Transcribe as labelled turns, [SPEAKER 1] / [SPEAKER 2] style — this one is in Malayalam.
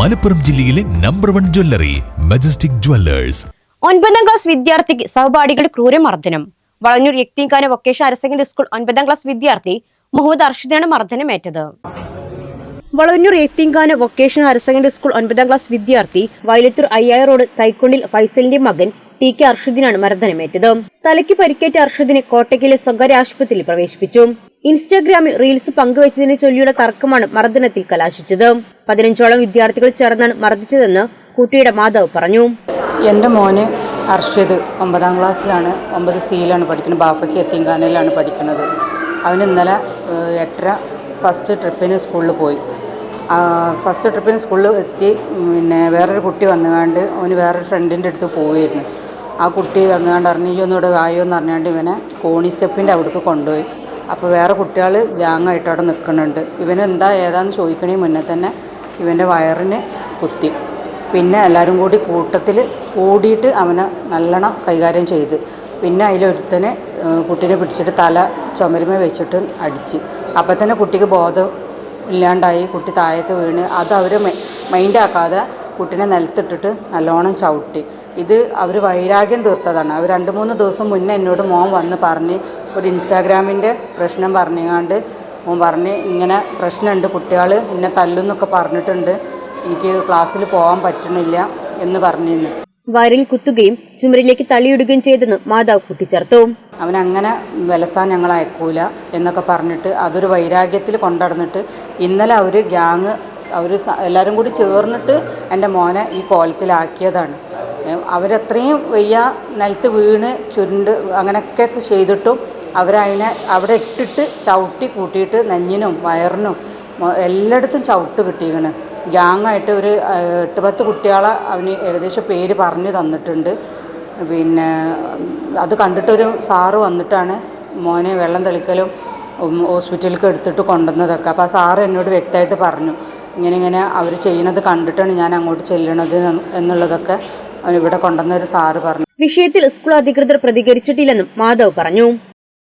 [SPEAKER 1] മലപ്പുറം ജില്ലയിലെ number one jewellery Majestic Jewellers
[SPEAKER 2] ഒൻപതാം ക്ലാസ് വിദ്യാർത്ഥിക്ക് സഹപാഠികളുടെ ക്രൂരമർദ്ദനം. Valanjur Yatheemkhana vocation higher secondary school ഒൻപതാം ക്ലാസ് വിദ്യാർത്ഥി മുഹമ്മദ് അർഷിദാണ് മർദ്ദനമേറ്റത്. Valanjur Yatheemkhana vocation higher secondary school ഒൻപതാം ക്ലാസ് വിദ്യാർത്ഥി വയലത്തൂർ അയ്യായ റോഡ് തൈക്കൊണ്ടിൽ ഫൈസലിന്റെ മകൻ ടി കെ അർഷുദിനാണ് മർദ്ദനമേറ്റത്. തലയ്ക്ക് പരിക്കേറ്റ അർഷുദിനെ കോട്ടയ്ക്കിലെ സ്വകാര്യ ആശുപത്രിയിൽ പ്രവേശിപ്പിച്ചു. ഇൻസ്റ്റാഗ്രാമിൽ റീൽസ് പങ്കുവച്ചതിനെ ചൊല്ലിയുള്ള തർക്കമാണ് മർദ്ദനത്തിൽ കലാശിച്ചത്. പതിനഞ്ചോളം വിദ്യാർത്ഥികൾ ചേർന്നാണ് മർദ്ദിച്ചതെന്ന് കുട്ടിയുടെ മാതാവ് പറഞ്ഞു.
[SPEAKER 3] എന്റെ മോന് അർഷിത് ഒമ്പതാം ക്ലാസ്സിലാണ് ഒമ്പത് സിയിലാണ് പഠിക്കുന്നത് ബാഫയ്ക്ക് എത്തിങ്കാനയിലാണ് പഠിക്കുന്നത്. അവന് ഇന്നലെ എട്ടര ഫസ്റ്റ് ട്രിപ്പിന് സ്കൂളിൽ പോയി. ഫസ്റ്റ് ട്രിപ്പിന് സ്കൂളിൽ എത്തി പിന്നെ വേറൊരു കുട്ടി വന്നുകാണ്ട് അവന് വേറൊരു ഫ്രണ്ടിന്റെ അടുത്ത് പോവുമായിരുന്നു ആ കുട്ടി വന്നുകാണ്ട് അറിഞ്ഞു ഒന്നുകൂടെ വായോ എന്ന് പറഞ്ഞാണ്ട് ഇവനെ കോണി സ്റ്റെപ്പിന്റെ അവിടേക്ക് കൊണ്ടുപോയി. അപ്പോൾ വേറെ കുട്ടികൾ ജാങ്ങായിട്ട് അവിടെ നിൽക്കുന്നുണ്ട് ഇവനെന്താ ഏതാന്ന് ചോദിക്കണേ മുന്നേ തന്നെ ഇവന്റെ വയറിന് കുത്തി. പിന്നെ എല്ലാവരും കൂടി കൂട്ടത്തിൽ കൂടിയിട്ട് അവനെ നല്ലോണം കൈകാര്യം ചെയ്ത്. പിന്നെ അതിലൊരുത്തനെ കുട്ടീനെ പിടിച്ചിട്ട് തല ചുമരുമ വെച്ചിട്ട് അടിച്ച്. അപ്പം തന്നെ കുട്ടിക്ക് ബോധം ഇല്ലാണ്ടായി കുട്ടി താഴേക്ക് വീണ്. അത് അവർ മൈൻഡാക്കാതെ കുട്ടീനെ നിലത്തിട്ടിട്ട് നല്ലോണം ചവിട്ടി. ഇത് അവർ വൈരാഗ്യം തീർത്തതാണ്. അവർ രണ്ട് മൂന്ന് ദിവസം മുന്നേ എന്നോട് മോൻ വന്ന് പറഞ്ഞ് ഒരു ഇൻസ്റ്റാഗ്രാമിന്റെ പ്രശ്നം പറഞ്ഞുകൊണ്ട് മോൻ പറഞ്ഞ് ഇങ്ങനെ പ്രശ്നമുണ്ട് കുട്ടികൾ എന്നെ തല്ലുന്നൊക്കെ പറഞ്ഞിട്ടുണ്ട്. എനിക്ക് ക്ലാസ്സിൽ പോകാൻ പറ്റുന്നില്ല എന്ന് പറഞ്ഞിരുന്നു
[SPEAKER 2] വയറിൽ കുത്തുകയും ചുമരിലേക്ക് തള്ളിയിടുകയും ചെയ്തെന്ന് മാതാവ് കൂട്ടിച്ചേർത്തു.
[SPEAKER 3] അങ്ങനെ വിലസാൻ ഞങ്ങൾ അയക്കൂല എന്നൊക്കെ പറഞ്ഞിട്ട് അതൊരു വൈരാഗ്യത്തിൽ കൊണ്ടടന്നിട്ട് ഇന്നലെ അവർ ഗ്യാങ് അവർ എല്ലാവരും കൂടി ചേർന്നിട്ട് എന്റെ മോനെ ഈ കോലത്തിലാക്കിയതാണ്. അവരത്രയും വയ്യ നിലത്ത് വീണ് ചുരുണ്ട് അങ്ങനെയൊക്കെ ചെയ്തിട്ടും അവരതിനെ അവിടെ ഇട്ടിട്ട് ചവിട്ടി കൂട്ടിയിട്ട് നെഞ്ഞിനും വയറിനും എല്ലായിടത്തും ചവിട്ട് കിട്ടിയിരിക്കണ് ഗ്യാങ്ങായിട്ട് ഒരു എട്ട് പത്ത് കുട്ടികളെ അവന് ഏകദേശം പേര് പറഞ്ഞു തന്നിട്ടുണ്ട്. പിന്നെ അത് കണ്ടിട്ടൊരു സാറ് വന്നിട്ടാണ് മോനെ വെള്ളം തെളിക്കലും ഹോസ്പിറ്റലിലേക്ക് എടുത്തിട്ട് കൊണ്ടുവന്നതൊക്കെ. അപ്പോൾ ആ സാറ് എന്നോട് വ്യക്തമായിട്ട് പറഞ്ഞു. ഇങ്ങനെ ഇങ്ങനെ അവർ ചെയ്യുന്നത് കണ്ടിട്ടാണ് ഞാൻ അങ്ങോട്ട് ചെല്ലണത് എന്നുള്ളതൊക്കെ. അവൻ ഇവിടെ കൊണ്ടുവന്ന ഒരു സാറ് പറഞ്ഞു.
[SPEAKER 2] വിഷയത്തിൽ സ്കൂൾ അധികൃതർ പ്രതികരിച്ചിട്ടില്ലെന്നും മാധവ് പറഞ്ഞു.